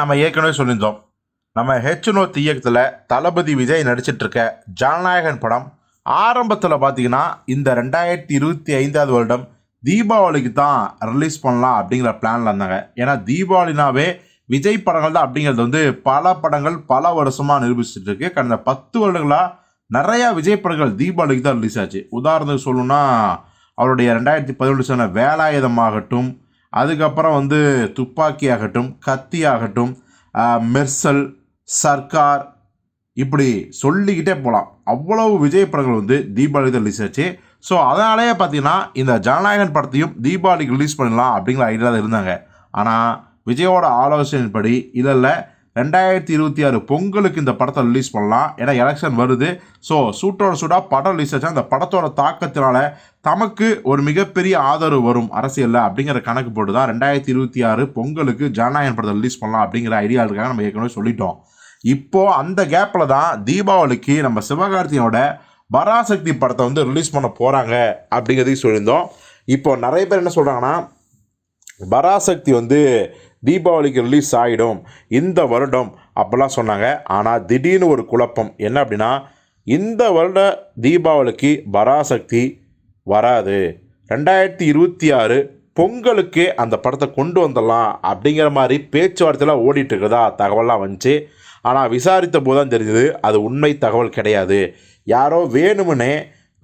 நம்ம ஏற்கனவே சொல்லியிருந்தோம். நம்ம ஹெச்னோ இயக்கத்தில் தளபதி விஜய் நடிச்சிட்ருக்க ஜனநாயகன் படம் ஆரம்பத்தில் பார்த்தீங்கன்னா இந்த ரெண்டாயிரத்தி இருபத்தி ஐந்தாவது வருடம் தீபாவளிக்கு தான் ரிலீஸ் பண்ணலாம் அப்படிங்கிற பிளானில் இருந்தாங்க. ஏன்னா தீபாவளினாவே விஜய் படங்கள் தான் அப்படிங்கிறது வந்து பல படங்கள் பல வருஷமாக நிரூபிச்சுட்டு இருக்கு கடந்த பத்து வருடங்களாக நிறையா விஜய் படங்கள் தீபாவளிக்கு தான் ரிலீஸ் ஆச்சு. உதாரணத்துக்கு சொல்லணும்னா அவருடைய ரெண்டாயிரத்தி பதினொன்று சொன்ன வேலாயுதம் ஆகட்டும் அதுக்கப்புறம் வந்து துப்பாக்கி ஆகட்டும் கத்தி ஆகட்டும் மெர்சல் சர்க்கார் இப்படி சொல்லிக்கிட்டே போகலாம் அவ்வளவு விஜய் படங்கள் வந்து தீபாவளி தான் ரிலீஸ் ஆச்சு ஸோ அதனாலேயே பார்த்தீங்கன்னா இந்த ஜனநாயகன் படத்தையும் தீபாவளிக்கு ரிலீஸ் பண்ணலாம் அப்படிங்கிற ஐடியாவில் இருந்தாங்க. ஆனால் விஜயோட ஆலோசனையின்படி இல்லை இல்லை ரெண்டாயிரத்தி இருபத்தி ஆறு பொங்கலுக்கு இந்த படத்தை ரிலீஸ் பண்ணலாம். ஏன்னா எலெக்ஷன் வருது. ஸோ சூட்டோட சூடாக படம் ரிலீஸ் ஆச்சா அந்த படத்தோட தாக்கத்தினால தமக்கு ஒரு மிகப்பெரிய ஆதரவு வரும் அரசியலில் அப்படிங்கிற கணக்கு போட்டு தான் ரெண்டாயிரத்தி இருபத்தி ஆறு பொங்கலுக்கு ஜனநாயகன் படத்தை ரிலீஸ் பண்ணலாம் அப்படிங்கிற ஐடியா இருக்காங்க நம்ம ஏற்கனவே சொல்லிட்டோம். இப்போது அந்த கேப்பில் தான் தீபாவளிக்கு நம்ம சிவகார்த்தியோட பராசக்தி படத்தை வந்து ரிலீஸ் பண்ண போகிறாங்க அப்படிங்கிறதையும் சொல்லியிருந்தோம். இப்போ நிறைய பேர் என்ன சொல்கிறாங்கன்னா பராசக்தி வந்து தீபாவளிக்கு ரிலீஸ் ஆகிடும் இந்த வருடம் அப்படிலாம் சொன்னாங்க. ஆனால் திடீர்னு ஒரு குழப்பம். என்ன அப்படின்னா இந்த வருட தீபாவளிக்கு பராசக்தி வராது. ரெண்டாயிரத்தி இருபத்தி ஆறு பொங்கலுக்கு அந்த படத்தை கொண்டு வந்துடலாம் அப்படிங்கிற மாதிரி பேச்சுவார்த்தைலாம் ஓடிட்டு இருக்கிறதா தகவல்லாம் வந்துச்சு. ஆனால் விசாரித்த போது தான் தெரிஞ்சது அது உண்மை தகவல் கிடையாது. யாரோ வேணுமுனே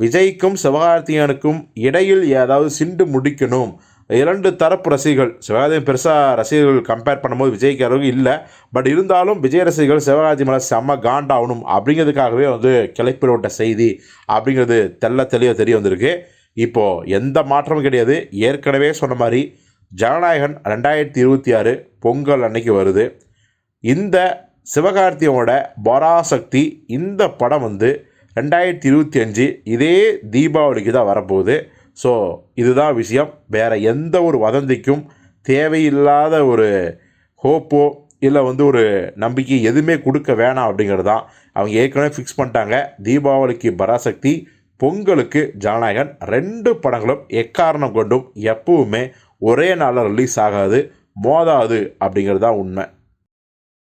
விஜய்க்கும் சிவகார்த்திகனுக்கும் இடையில் ஏதாவது சிண்டு முடிக்கணும். இரண்டு தரப்பு ரசிகர்கள் சிவகார்த்திகேயன் பெருசாக ரசிகர்கள் கம்பேர் பண்ணும்போது விஜய்க்கு அளவுக்கு இல்லை. பட் இருந்தாலும் விஜய் ரசிகர்கள் சிவகார்த்தி மேலே செம்ம காண்டாகணும் அப்படிங்கிறதுக்காகவே வந்து கிளப்பி விட்ட செய்தி அப்படிங்கிறது தெள்ள தெளிவாக தெரிய வந்திருக்கு. இப்போது எந்த மாற்றமும் கிடையாது. ஏற்கனவே சொன்ன மாதிரி ஜனநாயகன் ரெண்டாயிரத்தி இருபத்தி ஆறு பொங்கல் அன்னைக்கு வருது. இந்த சிவகார்த்தியோட பராசக்தி இந்த படம் வந்து ரெண்டாயிரத்தி இருபத்தி அஞ்சு இதே தீபாவளிக்கு தான் வரப்போகுது. ஸோ இதுதான் விஷயம். வேறு எந்த ஒரு வதந்திக்கும் தேவையில்லாத ஒரு ஹோப்போ இல்லை வந்து ஒரு நம்பிக்கை எதுவுமே கொடுக்க வேணாம் அப்படிங்கிறது தான் அவங்க ஏற்கனவே ஃபிக்ஸ் பண்ணிட்டாங்க. தீபாவளிக்கு பராசக்தி பொங்கலுக்கு ஜனநாயகன் ரெண்டு படங்களும் எக்காரணம் கொண்டும் எப்பவுமே ஒரே நாளில் ரிலீஸ் ஆகாது மோதாது அப்படிங்கிறது தான் உண்மை.